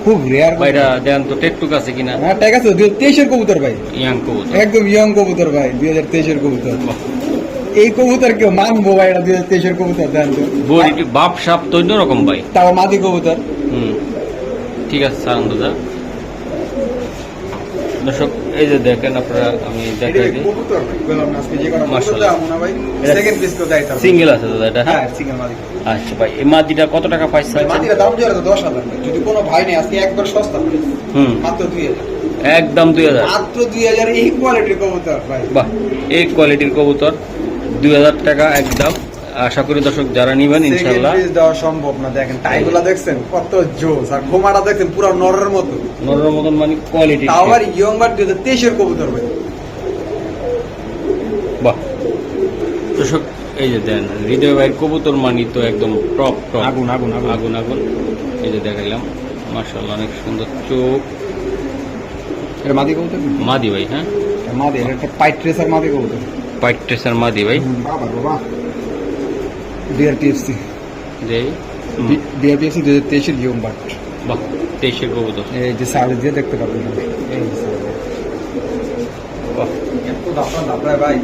Speaker 3: খুব রেয়ার
Speaker 1: ভাই এটা দেন তো টেকটুক আছে কিনা?
Speaker 3: হ্যাঁ আছে দুই তেইশের কবুতর ভাই।
Speaker 1: ইয়াং কবুতর।
Speaker 3: একদম ইয়ং কবুতর ভাই দুই হাজার তেইশের কবুতর। এই কবুতর কেউ মানবো ভাই এটা দুই হাজার তেইশের কবুতর দেন তো।
Speaker 1: বডিটি বাপ সাপ তো অন্যরকম ভাই?
Speaker 3: তাও মাদি কবুতর।
Speaker 1: হুম। ঠিক আছে স্যার দর্শক এই যে দেখেন আপনারা আমি দেখাই দিই।
Speaker 2: তো
Speaker 1: সিঙ্গেল আছে দাদা এটা? হ্যাঁ
Speaker 2: সিঙ্গেল
Speaker 1: আচ্ছা ভাই এই মাদিটা কত টাকা পাইছে
Speaker 2: ভাই দাম দশ হাজার যদি কোনো ভাই নেই আজকে একবার সস্তা
Speaker 1: হুম।
Speaker 2: মাত্র দুই হাজার।
Speaker 1: একদম দুই হাজার।
Speaker 2: মাত্র দুই হাজার এই কোয়ালিটির কবুতর ভাই।
Speaker 1: বাহ এই কোয়ালিটির কবুতর দুই হাজার টাকা একদম। আশা করি দর্শক যারা নিবেন
Speaker 2: piece দেওয়া সম্ভব না দেখেন টাইগুলা দেখছেন কত জোস আর ঘোমাটা দেখছেন পুরো নরের মতো।
Speaker 1: নরের মতন মানে কোয়ালিটি
Speaker 2: তাও আবার ইয়ং বার দুই হাজার তেইশের কবুতর ভাই।
Speaker 1: বাহ। দর্শক এই যে দেন হৃদয় ভাইয়ের কবুতর মানি তো একদম টপ টপ
Speaker 3: আগুন আগুন আগুন।
Speaker 1: আগুন আগুন। এই যে দেখাইলাম মার্শাল্লাহ অনেক সুন্দর চোখ।
Speaker 3: এটা মাদি কবুতর
Speaker 1: মাদি ভাই হ্যাঁ?
Speaker 3: মাদি এটা একটা পাইট ট্রেসার মাদি কবুতর।
Speaker 1: পাইট ট্রেসার মাদি ভাই।
Speaker 3: বাবা বাবা। বিআরপিএফসি
Speaker 1: যে
Speaker 3: দু দুই হাজার তেইশের ইয়ং বাট
Speaker 1: বাহ তেইশের কবুতর
Speaker 3: এই যে সাড়ে দিয়ে দেখতে পাবেন এই
Speaker 2: ভাই।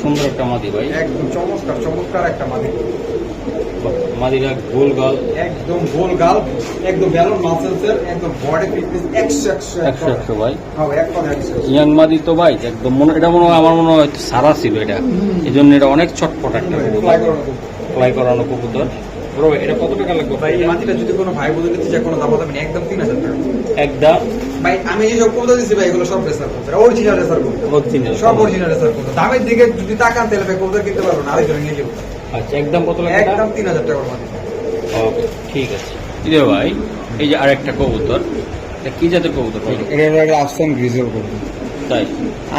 Speaker 1: সুন্দর একটা মাদি ভাই।
Speaker 2: একদম চমৎকার চমৎকার একটা মাদি।
Speaker 1: মাদিরা গোল গাল।
Speaker 2: একদম গোল গাল একদম ব্যালন মাসেলসের একদম বডি ফিটনেস একশো একশো
Speaker 1: একশো একশো ভাই।
Speaker 2: হ্যাঁ ভাই, এক
Speaker 1: ইয়াং মাদি তো ভাই একদম মনে এটা মনে আমার মনে হয় সারা ছিল এটা। এই জন্য এটা অনেক ছটপট একটা।
Speaker 2: ফ্লাই করানো
Speaker 1: কবুতর। বড় এটা কত টাকা লাগবে?
Speaker 2: ভাই এই মাটিটা যদি কোনো ভাই বলে দিতে চায় কোনো দাম হবে একদম তিন হাজার টাকা।
Speaker 1: একদম।
Speaker 2: ভাই আমি যেসব কবুতর দিচ্ছি ভাই এগুলো সব রেসার কবুতর। অরিজিনাল রেসার কবুতর।
Speaker 1: অরিজিনাল
Speaker 2: সব অরিজিনাল রেসার কবুতর। দামের দিকে যদি তাকান তাহলে ভাই কবুতর কিনতে পারব না আরেকজন নিয়ে যাব।
Speaker 1: আচ্ছা একদম কত লাগবে
Speaker 2: একদম তিন হাজার টাকার
Speaker 1: ওকে ঠিক আছে। ইরে ভাই এই যে আরেকটা কবুতর এটা কি জাতের কবুতর ভাই?
Speaker 3: এটা হলো একটা আফসান গ্রিজেল কবুতর।
Speaker 1: তাই?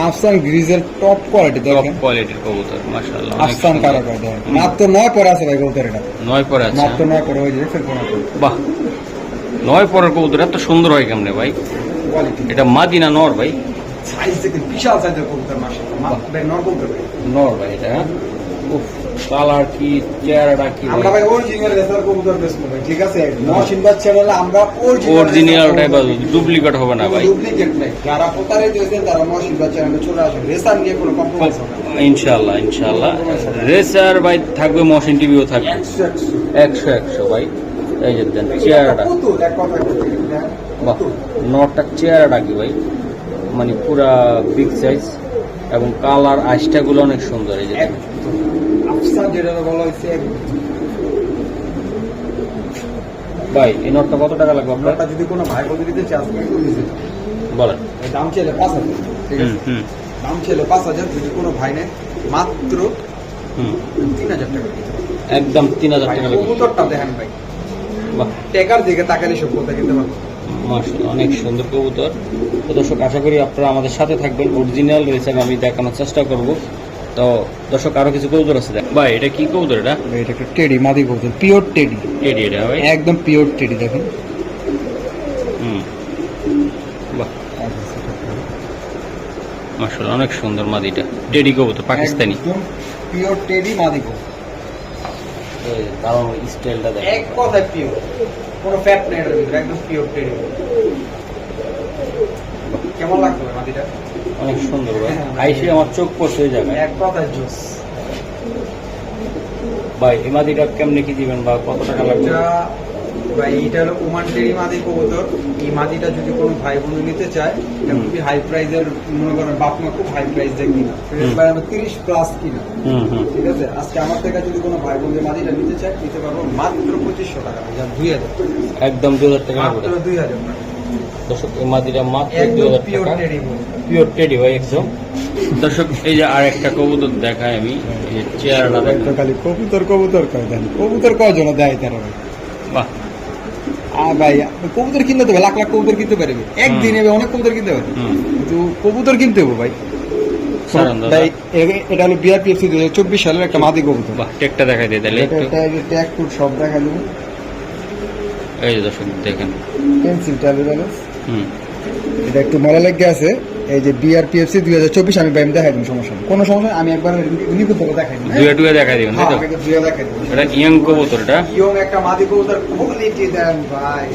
Speaker 3: আফসান গ্রিজের টপ কোয়ালিটি
Speaker 1: টপ কোয়ালিটির কবুতর মাশাআল্লাহ
Speaker 3: আফসান কারা কয় দেখেন মাত্র নয় পরে আছে ভাই কবুতর এটা।
Speaker 1: নয় পরে আছে।
Speaker 3: মাত্র নয় পরে হয়ে কোন
Speaker 1: বাহ। নয় পরের কবুতর এত সুন্দর হয় কেমনে ভাই?
Speaker 2: কোয়ালিটি
Speaker 1: এটা মাদি না নর ভাই।
Speaker 2: সাইজ দেখেন বিশাল সাইজের কবুতর মাশাআল্লাহ। নর কবুতর ভাই।
Speaker 1: নর ভাই এটা হ্যাঁ? উফ। কালার কি চেহারাটা কি
Speaker 2: আমরা ভাই অরিজিনাল রেসার কবুতর বেচবো ভাই ঠিক আছে? মহসিন আমরা
Speaker 1: অরিজিনাল টাইপ ডুপ্লিকেট হবে না ভাই।
Speaker 2: ডুপ্লিকেট নাই। যারা প্রতারিত হয়েছেন তারা মহসিন বাচ্চা চলে আসেন রেসার নিয়ে কোনো কম্প্রোমাইজ হবে না।
Speaker 1: ইনশাআল্লাহ ইনশাআল্লাহ। রেসার ভাই থাকবে মশিন টিভিও থাকবে।
Speaker 2: একশো একশো।
Speaker 1: ভাই। এই যে দেন চেহারাটা। বাহ। চেহারাটা কি ভাই? মানে পুরা বিগ সাইজ এবং কালার আইসটাগুলো অনেক সুন্দর এই যে
Speaker 2: যেটা বলা হয়েছে।
Speaker 1: ভাই এই নটটা কত টাকা লাগবে আপনার?
Speaker 2: যদি কোনো ভাই বলে দিতে
Speaker 1: বলেন।
Speaker 2: দাম ছিল পাঁচ হাজার ঠিক আছে? দাম ছিল পাঁচ হাজার যদি কোনো ভাই নেয় মাত্র তিন হাজার টাকা
Speaker 1: একদম তিন হাজার টাকা
Speaker 2: কবুতরটা দেখেন ভাই। টেকার দিকে তাকালে সব কিনতে পারব
Speaker 1: অনেক সুন্দর কবুতর। তো দর্শক আশা করি আপনারা আমাদের সাথে থাকবেন। অরিজিনাল রেসার আমি দেখানোর চেষ্টা করব। তো দর্শক আরও কিছু কবুতর আছে? ভাই এটা কি কবুতর এটা?
Speaker 3: এটা একটা টেডি মাদি কবুতর পিওর টেডি।
Speaker 1: এডি এটা ভাই?
Speaker 3: একদম পিওর টেডি দেখেন।
Speaker 1: হুম। বাহ। মাশাআল্লাহ অনেক সুন্দর মাদিটা। টেডি কবুতর পাকিস্তানি।
Speaker 3: একদম পিওর টেডি মাদি কবুতর
Speaker 1: কারণ স্টাইলটা দেখ
Speaker 2: এক কথায় পিওর। কোনো ফ্যাট নেই একদম পিওর টেরি কেমন লাগতো ভাই মাটিটা
Speaker 1: অনেক সুন্দর ভাই। আইসে আমার চোখ পড়ছে
Speaker 2: এক কথায় জুস।
Speaker 1: ভাই এই মাদিটা কেমনে কি দিবেন বা কত টাকা লাগবে?
Speaker 2: এটা ভাই এটা হলো ওমান টেরি মাদি কবুতর। এই মাদিটা যদি কোনো ভাই বন্ধু নিতে চায় এটা খুবই হাই প্রাইজের মনে করেন বাপ মা খুব হাই প্রাইস দিয়ে কিনা। তিরিশ প্লাস কিনা। ঠিক আছে? আজকে আমার থেকে যদি কোনো ভাই বন্ধু মাদিটা নিতে চায় নিতে পারব মাত্র পঁচিশশো টাকা। যা দুই হাজার।
Speaker 1: একদম দুই হাজার টাকা
Speaker 2: মাত্র দুই হাজার টাকা
Speaker 1: দর্শক এই মাদিটা মাত্র দুই হাজার টাকা।
Speaker 2: টেরি
Speaker 1: পিওর টেডি ভাই একদম। দর্শক এই যে আর একটা কবুতর দেখায় আমি এই যে চেয়ারটা
Speaker 3: খালি কবুতর কবুতর করে দেন কবুতর কজন দেয় তারা ভাই?
Speaker 1: বাহ।
Speaker 3: আ ভাই কবুতর কিনতে হবে লাখ লাখ কবুতর কিনতে পারবে। একদিন এবার অনেক কবুতর কিনতে পারবে। কিন্তু কবুতর কিনতে হবে ভাই। এটা হলো বিআরপিএফসি দু হাজার চব্বিশ সালের একটা মাদি কবুতর।
Speaker 1: বাহ টেকটা দেখাই দিয়ে তাহলে
Speaker 3: ট্যাগ টুট সব দেখা দেবো।
Speaker 1: এই যে দর্শক দেখেন।
Speaker 3: পেন্সিল
Speaker 1: হুম।
Speaker 3: এটা একটু মরা লেগে আছে। এই যে বিআরপিএফসি দুই হাজার চব্বিশ আমি বাইম দেখাই দিন সমস্যা কোনো সমস্যা আমি একবার নিখুঁত করে দেখাই দিন
Speaker 1: দুয়ে টুয়ে দেখাই দিবেন তাই তো?
Speaker 3: দুয়ে দেখাই দিন
Speaker 1: এটা ইয়াং কবুতর এটা?
Speaker 2: ইয়ং একটা মাদি কবুতর কোয়ালিটি দেন ভাই।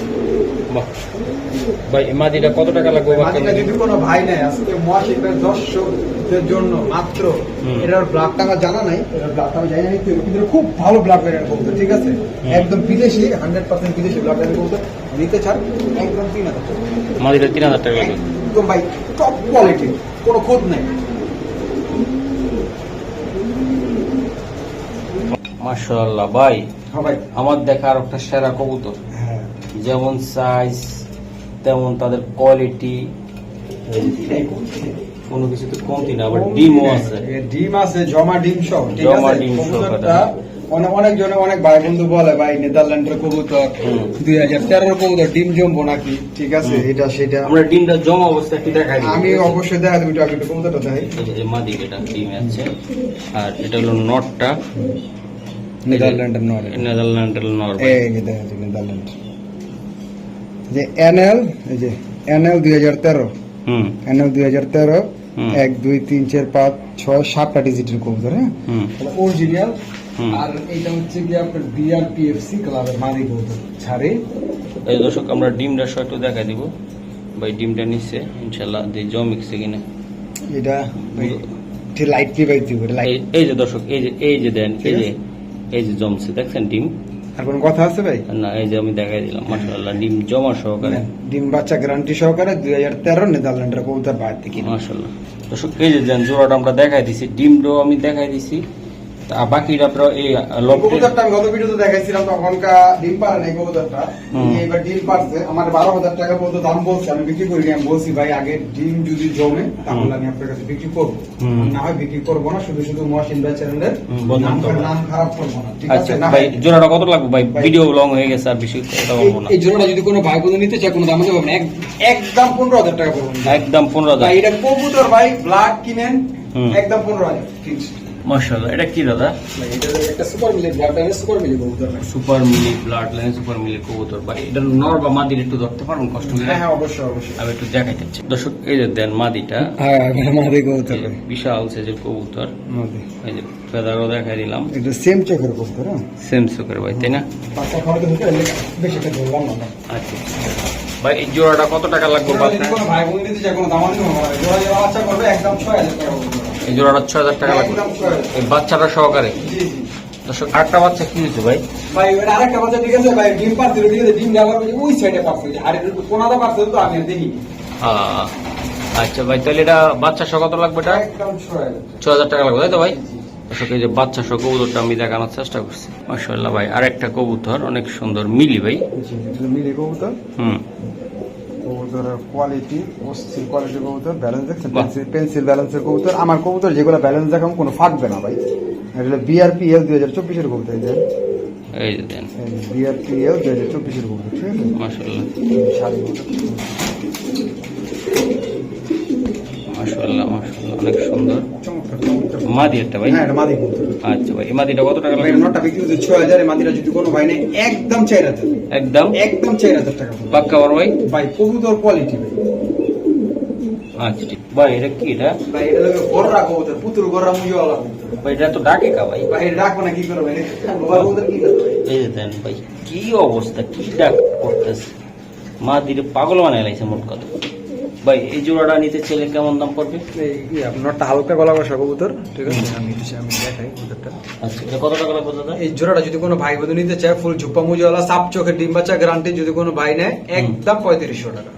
Speaker 1: ভাই মাদিটা কত টাকা লাগবে
Speaker 2: মাদিটা যদি কোনো ভাই নেয় আজকে মহাশিল্পের দর্শকদের জন্য মাত্র এটার ব্লাডটা আমার জানা নাই এটার ব্লাডটা আমি জানি না কিন্তু খুব ভালো ব্লাড বেরিয়ার কবুতর ঠিক আছে? একদম বিদেশি হান্ড্রেড পার্সেন্ট বিদেশি ব্লাড বেরিয়ার কবুতর নিতে চান একদম তিন হাজার টাকা।
Speaker 1: মাদিটা তিন হাজার টাকা লাগবে
Speaker 2: একদম ভাই টপ কোয়ালিটি কোনো খোঁজ নেই।
Speaker 1: মাশাআল্লাহ ভাই
Speaker 2: হ্যাঁ ভাই।
Speaker 1: আমার দেখা আর একটা সেরা কবুতর।
Speaker 2: হ্যাঁ।
Speaker 1: যেমন সাইজ তেমন তাদের কোয়ালিটি কোনো কিছু তো কমতি না আবার ডিমও আছে।
Speaker 2: ডিম আছে জমা ডিম সহ ঠিক
Speaker 1: জমা ডিম সহ এটা।
Speaker 2: অনেক অনেক জনে অনেক ভাই বন্ধু বলে ভাই নেদারল্যান্ডের কবুতর দুই হাজার তেরোর কবুতর ডিম জমবো নাকি? ঠিক আছে এটা সেটা।
Speaker 1: আমরা ডিমটা জমা অবস্থা একটু দেখাই
Speaker 2: আমি অবশ্যই দেখা দেবো একটু কবুতরটা দেখাই।
Speaker 1: এই যে মাদি এটা ডিমে আছে। আর এটা হলো নটটা।
Speaker 3: নেদারল্যান্ডের নয়
Speaker 1: নেদারল্যান্ডের নর
Speaker 3: এই যে দেখা যাচ্ছে নেদারল্যান্ড। যে এনএল এই যে এনএল দুই হাজার তেরো।
Speaker 1: হুম।
Speaker 3: এনএল দুই হাজার তেরো এক দুই তিন চার পাঁচ ছয় সাতটা ডিজিটের কবুতর হ্যাঁ? অরিজিনাল। আর এটা হচ্ছে কি আপনার বিআরপিএফসি ক্লাবের কবুতর ছাড়ে।
Speaker 1: এই দর্শক আমরা ডিমটা সহ একটু দেখাই দিব। ভাই ডিমটা নিচ্ছে ইনশাল্লাহ যে জমিক্সে কিনা।
Speaker 3: এটা লাইটলি বাইক দিব এটা লাইট
Speaker 1: এই- এই যে দর্শক এই যে এই যে দেন এই যে এই যে জমছে দেখছেন ডিম?
Speaker 3: আর কোনো কথা আছে ভাই?
Speaker 1: না এই যে আমি দেখাই দিলাম মাশাআল্লাহ ডিম জমা সহকারে।
Speaker 3: ডিম বাচ্চা গ্যারান্টি সহকারে দুই হাজার তেরো নেদারল্যান্ডের কবুতর বাইরে থেকে
Speaker 1: মাশাআল্লাহ। দর্শক এই যে দেন জোড়াটা আমরা দেখাই দিছি ডিমটাও আমি দেখাই দিছি। বাকিটা এই
Speaker 2: কবুতরটা আমি গত ভিডিওতে দেখাইছিলাম তখনকা ডিম পারে নাই কবুতরটা। এইবার ডিম পারছে আমার বারো হাজার টাকা পর্যন্ত দাম বলছে আমি বিক্রি করি আমি বলছি ভাই আগে ডিম যদি জমে তাহলে আমি আপনার কাছে বিক্রি করব। না হয় বিক্রি করব না শুধু শুধু মহাসিন ভাই চ্যানেলের নাম খারাপ করব না ঠিক
Speaker 1: আচ্ছা
Speaker 2: আছে? না
Speaker 1: ভাই জোড়াটা কত লাগবে? ভাই
Speaker 2: ভাই-
Speaker 1: ভিডিও লং হয়ে গেছে আর বেশি কথা বলব না।
Speaker 3: এই জোড়াটা যদি কোনো ভাই নিতে চায় কোনো দাম দেবো না। এক-
Speaker 2: একদম পনেরো হাজার টাকা পড়ব
Speaker 1: একদম পনেরো হাজার।
Speaker 2: এটা কবুতর ভাই ব্লাড কিনেন একদম পনেরো হাজার
Speaker 1: মাশাআল্লাহ এটা কি দাদা?
Speaker 3: এটা একটা সুপার মিলি ব্লাড সুপার মিলি কবুতর
Speaker 1: সুপার মিলি ব্লাড লাইন সুপার মিলি কবুতর ভাই এটা নর বা মাদির একটু ধরতে পারবেন কষ্ট করে?
Speaker 2: হ্যাঁ হ্যাঁ অবশ্যই অবশ্যই।
Speaker 1: আমি একটু দেখাইতে চাচ্ছি দর্শক এই যে দেন মাদিটা
Speaker 3: হ্যাঁ মাদি কবুতর।
Speaker 1: যে
Speaker 3: ভাই
Speaker 1: বিশাল সাইজের কবুতর।
Speaker 3: মাদি।
Speaker 1: এই যে ফেদারও দেখাই দিলাম।
Speaker 3: এটা সেম চোখের কবুতর হ্যাঁ?
Speaker 1: সেম সুকের ভাই তাই না?
Speaker 3: পাঁচটা খাওয়াতে হচ্ছে বেশি একটা ধরলাম না। ভাই।
Speaker 1: আচ্ছা। ভাই এই জোড়াটা কত টাকা লাগবে
Speaker 2: জোড়া ভাই বোন নিতে চায় কোনো হবে না জোড়া যারা বাচ্চা করবে একদম ছয় হাজার টাকা পড়বে
Speaker 1: এই জোড়াটা ছয় হাজার টাকা লাগবে। এই বাচ্চাটা সহকারে। দর্শক বাচ্চা কি হয়েছে ভাই?
Speaker 2: ভাই ওটা আরেকটা বাচ্চা ঠিক আছে ভাই ডিম পারছিল ঠিক আছে ডিম দেওয়ার পরে ওই সাইডে পারছে আর এটা কোনাটা পারছে তো আমি দেখি
Speaker 1: আচ্ছা ভাই তাহলে এটা বাচ্চা সহ কত লাগবে এটা? ছ হাজার টাকা। লাগবে তাই তো ভাই? দর্শক এই যে বাচ্চা সহ কবুতরটা আমি দেখানোর চেষ্টা করছি। মাসাল্লাহ ভাই আরেকটা কবুতর অনেক সুন্দর মিলি ভাই।
Speaker 3: মিলি কবুতর।
Speaker 1: হুম।
Speaker 3: কবুতরের কোয়ালিটি অস্থির কোয়ালিটি কবুতর ব্যালেন্স দেখছেন? পেন্সিল পেন্সিল ব্যালেন্সের কবুতর। আমার কবুতর যেগুলো ব্যালেন্স দেখাম কোনো ফাটবে না ভাই। এটা হলো বিআরপিএল দুই হাজার চব্বিশের কবুতর এই যে।
Speaker 1: এই যে দেন।
Speaker 3: বিআরপিএল দুই হাজার চব্বিশের কবুতর ঠিক আছে? শাড়ি।
Speaker 1: মাসাল্লাহ মাসাল্লাহ অনেক সুন্দর।
Speaker 2: চমৎকার চমৎকার।
Speaker 1: মাদি একটা ভাই।
Speaker 2: হ্যাঁ এটা মাদি কবুতর।
Speaker 1: আচ্ছা ভাই মাদিটা কত টাকা লাগবে
Speaker 2: নটা বিক্রি হচ্ছে ছয় হাজার মাদিটা যদি কোনো ভাই নেই একদম চার হাজার।
Speaker 1: একদম?
Speaker 2: একদম চার হাজার টাকা
Speaker 1: পাক্কা ভাই?
Speaker 2: ভাই কবুতর কোয়ালিটি ভাই।
Speaker 1: আচ্ছা ঠিক। ভাই এটা কি এটা?
Speaker 2: ভাই এটা লাগে গররা কবুতর পুতুল গররা মুজিওয়ালা কবুতর।
Speaker 1: ভাই এটা তো ডাকে কা ভাই?
Speaker 2: ভাই রাখব না কি করবে? ভাই কবুতর কি করবে? ভাই?
Speaker 1: এই দেন ভাই কি অবস্থা কি ডাক করতেছে? মা দিলে পাগল বানায় লাইছে মোট কথা। ভাই এই জোড়াটা নিতে চাইলে কেমন দাম পড়বে?
Speaker 2: এই আপনারটা হালকা গলা বসা কবুতর ঠিক আছে? আমি দিচ্ছি, আমি দেখাই কবুতরটা।
Speaker 1: আচ্ছা এটা কত টাকা লাগবে দাদা?
Speaker 2: এই জোড়াটা যদি কোনো ভাই বন্ধু নিতে চায় ফুল ঝুপ্পা মুজিওয়ালা সাপ চোখের ডিম বাচ্চা গ্যারান্টি যদি কোনো ভাই নেয় একদম পঁয়ত্রিশশো টাকা।